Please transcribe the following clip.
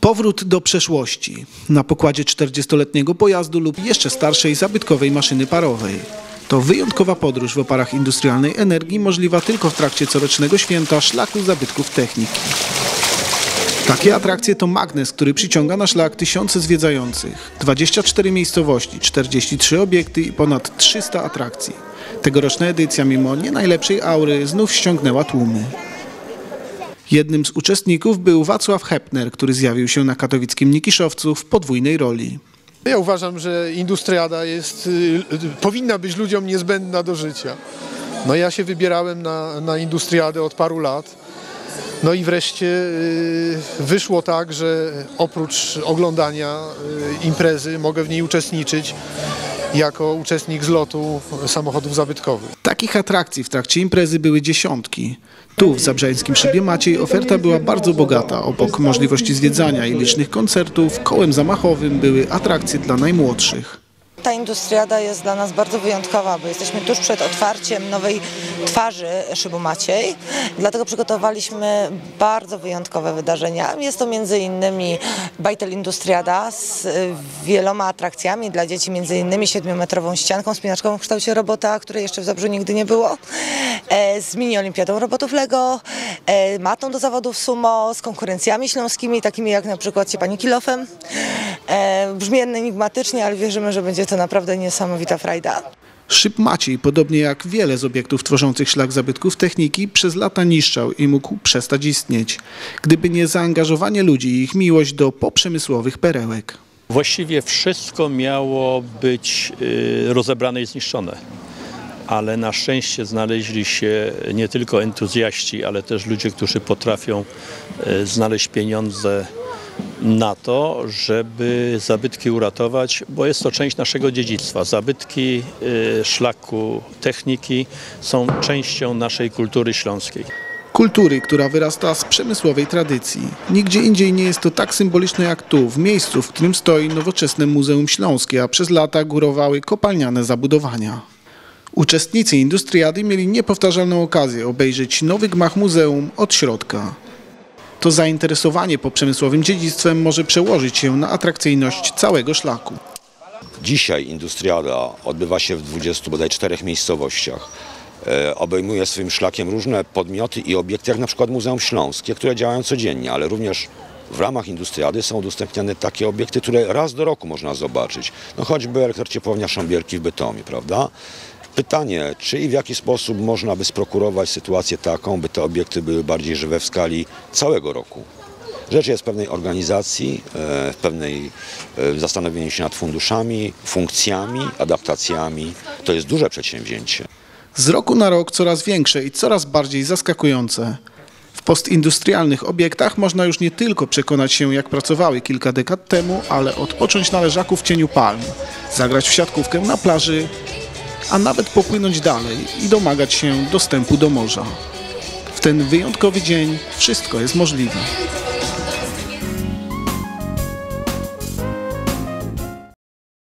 Powrót do przeszłości na pokładzie 40-letniego pojazdu lub jeszcze starszej zabytkowej maszyny parowej. To wyjątkowa podróż w oparach industrialnej energii możliwa tylko w trakcie corocznego święta szlaku zabytków techniki. Takie atrakcje to magnes, który przyciąga na szlak tysiące zwiedzających. 24 miejscowości, 43 obiekty i ponad 300 atrakcji. Tegoroczna edycja, mimo nie najlepszej aury, znów ściągnęła tłumy. Jednym z uczestników był Wacław Hepner, który zjawił się na katowickim Nikiszowcu w podwójnej roli. Ja uważam, że industriada jest, y, y, powinna być ludziom niezbędna do życia. No ja się wybierałem na, na industriadę od paru lat. No i wreszcie y, wyszło tak, że oprócz oglądania imprezy mogę w niej uczestniczyć jako uczestnik zlotu samochodów zabytkowych. Takich atrakcji w trakcie imprezy były dziesiątki. Tu, w zabrzańskim Szybie Maciej, oferta była bardzo bogata. Obok możliwości zwiedzania i licznych koncertów, kołem zamachowym były atrakcje dla najmłodszych. Ta industriada jest dla nas bardzo wyjątkowa, bo jesteśmy tuż przed otwarciem nowej twarzy Szybu Maciej. Dlatego przygotowaliśmy bardzo wyjątkowe wydarzenia. Jest to między innymi Bajtel Industriada z wieloma atrakcjami dla dzieci, między innymi 7-metrową ścianką spinaczkową w kształcie robota, której jeszcze w Zabrzu nigdy nie było, e, z mini olimpiadą robotów Lego, e, matą do zawodów sumo, z konkurencjami śląskimi, takimi jak na przykład Ciepani Kilofem. E, Brzmi enigmatycznie, ale wierzymy, że będzie to naprawdę niesamowita frajda. Szyb Maciej, podobnie jak wiele z obiektów tworzących szlak zabytków techniki, przez lata niszczał i mógł przestać istnieć, gdyby nie zaangażowanie ludzi i ich miłość do poprzemysłowych perełek. Właściwie wszystko miało być y, rozebrane i zniszczone. Ale na szczęście znaleźli się nie tylko entuzjaści, ale też ludzie, którzy potrafią y, znaleźć pieniądze na to, żeby zabytki uratować, bo jest to część naszego dziedzictwa. Zabytki y, szlaku techniki są częścią naszej kultury śląskiej. Kultury, która wyrasta z przemysłowej tradycji. Nigdzie indziej nie jest to tak symboliczne jak tu, w miejscu, w którym stoi nowoczesne Muzeum Śląskie, a przez lata górowały kopalniane zabudowania. Uczestnicy Industriady mieli niepowtarzalną okazję obejrzeć nowy gmach muzeum od środka. To zainteresowanie poprzemysłowym dziedzictwem może przełożyć się na atrakcyjność całego szlaku. Dzisiaj Industriada odbywa się w 20 bodaj czterech miejscowościach. E, Obejmuje swoim szlakiem różne podmioty i obiekty, jak na przykład Muzeum Śląskie, które działają codziennie, ale również w ramach Industriady są udostępniane takie obiekty, które raz do roku można zobaczyć. No choćby elektrociepłownia Szambierki w Bytomie, prawda? Pytanie, czy i w jaki sposób można by sprokurować sytuację taką, by te obiekty były bardziej żywe w skali całego roku? Rzecz jest w pewnej organizacji, e, w pewnej e, zastanowieniu się nad funduszami, funkcjami, adaptacjami. To jest duże przedsięwzięcie. Z roku na rok coraz większe i coraz bardziej zaskakujące. W postindustrialnych obiektach można już nie tylko przekonać się, jak pracowały kilka dekad temu, ale odpocząć na leżaku w cieniu palm, zagrać w siatkówkę na plaży, a nawet popłynąć dalej i domagać się dostępu do morza. W ten wyjątkowy dzień wszystko jest możliwe.